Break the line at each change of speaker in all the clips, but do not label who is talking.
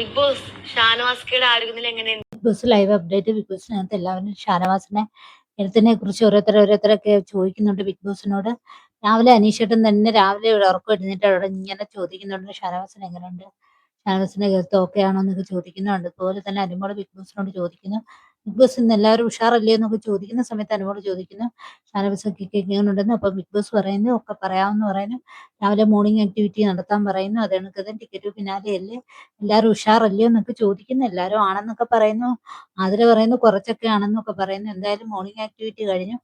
Bigg Boss
Bigg Boss live update Bigg ബോസിനകത്ത് എല്ലാവരും ഷാനവാസിനെ എഴുത്തിനെ കുറിച്ച് ഓരോരുത്തർ ഓരോരുത്തരൊക്കെ ചോദിക്കുന്നുണ്ട് ബിഗ് ബോസിനോട് രാവിലെ അനീഷേട്ടൻ തന്നെ രാവിലെ ഉറക്കം എഴുന്നേറ്റ് അവിടെ ഇങ്ങനെ ചോദിക്കുന്നുണ്ട് ഷാനവാസിന് എങ്ങനെയുണ്ട്? ഷാനവാസിന്റെ ഹെൽത്ത് ഓക്കെ ആണോ എന്നൊക്കെ ചോദിക്കുന്നുണ്ട്. അതുപോലെ തന്നെ അനുമോൾ ബിഗ് ബോസിനോട് ചോദിക്കുന്നു. ബിഗ് ബോസ് ഇന്ന് എല്ലാവരും ഉഷാറല്ലേ എന്നൊക്കെ ചോദിക്കുന്ന സമയത്ത് അനുമോട് ചോദിക്കുന്നു. ഷാനവാസൊക്കെ കേൾക്കുന്നുണ്ടെന്ന് അപ്പൊ ബിഗ് ബോസ് പറയുന്നു ഒക്കെ പറയാമെന്ന് പറയുന്നു. രാവിലെ മോർണിംഗ് ആക്ടിവിറ്റി നടത്താൻ പറയുന്നു. അത് കണക്ക് ടിക്കറ്റ് പിന്നാലെ അല്ലേ? എല്ലാവരും ഉഷാറല്ലേ എന്നൊക്കെ ചോദിക്കുന്നു. എല്ലാവരും ആണെന്നൊക്കെ പറയുന്നു. അതിൽ പറയുന്നു കുറച്ചൊക്കെ ആണെന്നൊക്കെ പറയുന്നു. എന്തായാലും മോർണിംഗ് ആക്ടിവിറ്റി കഴിഞ്ഞു.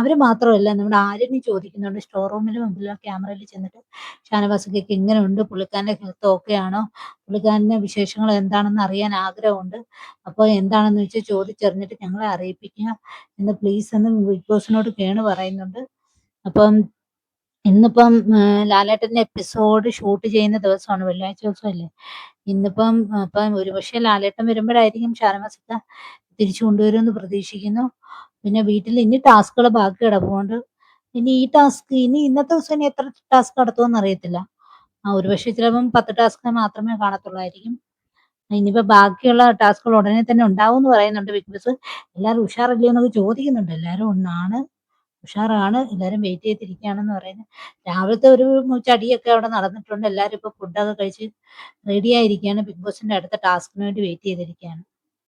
അവർ മാത്രമല്ല നമ്മുടെ ആര്യനെ ചോദിക്കുന്നുണ്ട്. സ്റ്റോർ റൂമിൽ മുമ്പിലോ ക്യാമറയിൽ ചെന്നിട്ട് ഷാനവാസിക്ക് എങ്ങനെയുണ്ട്? പുള്ളിക്കാരന്റെ ഹെൽത്ത് ഓക്കെ ആണോ? പുള്ളിക്കാരന്റെ വിശേഷങ്ങൾ എന്താണെന്ന് അറിയാൻ ആഗ്രഹമുണ്ട്. അപ്പോൾ എന്താണെന്ന് വെച്ചാൽ ചോദിച്ചറിഞ്ഞിട്ട് ഞങ്ങളെ അറിയിപ്പിക്കുക എന്ന് പ്ലീസ് എന്ന് ബിഗ് ബോസിനോട് കേണ് പറയുന്നുണ്ട്. അപ്പം ഇന്നിപ്പം ലാലേട്ടന്റെ എപ്പിസോഡ് ഷൂട്ട് ചെയ്യുന്ന ദിവസമാണ്. വെള്ളിയാഴ്ച ദിവസമല്ലേ? ഇന്നിപ്പം അപ്പം ഒരുപക്ഷെ ലാലേട്ടൻ വരുമ്പോഴായിരിക്കും ഷാരമസിക്ക തിരിച്ചു കൊണ്ടുവരുമെന്ന് പ്രതീക്ഷിക്കുന്നു. പിന്നെ വീട്ടിൽ ഇനി ടാസ്കുകൾ ബാക്കി കിടപ്പുണ്ട് ഇനി ഈ ടാസ്ക് ഇനി ഇന്നത്തെ ദിവസം ഇനി എത്ര ടാസ്ക് നടത്തുമെന്ന് അറിയത്തില്ല. ആ ഒരുപക്ഷെ ചിലപ്പം പത്ത് ടാസ്ക് മാത്രമേ കാണത്തുള്ളായിരിക്കും. ഇനിയിപ്പോ ബാക്കിയുള്ള ടാസ്കുകൾ ഉടനെ തന്നെ ഉണ്ടാവും എന്ന് പറയുന്നുണ്ട് ബിഗ് ബോസ്. എല്ലാവരും ഉഷാറില്ലേ എന്നൊക്കെ ചോദിക്കുന്നുണ്ട്. എല്ലാവരും ഒന്നാണ് ഉഷാറാണ് എല്ലാവരും വെയിറ്റ് ചെയ്തിരിക്കുകയാണെന്ന് പറയുന്നത്. രാവിലത്തെ ഒരു ചടിയൊക്കെ അവിടെ നടന്നിട്ടുണ്ട്. എല്ലാവരും ഇപ്പൊ ഫുഡൊക്കെ കഴിച്ച് റെഡി ആയിരിക്കുകയാണ്. ബിഗ് ബോസിന്റെ അടുത്ത ടാസ്കിന് വേണ്ടി വെയിറ്റ് ചെയ്തിരിക്കുകയാണ്.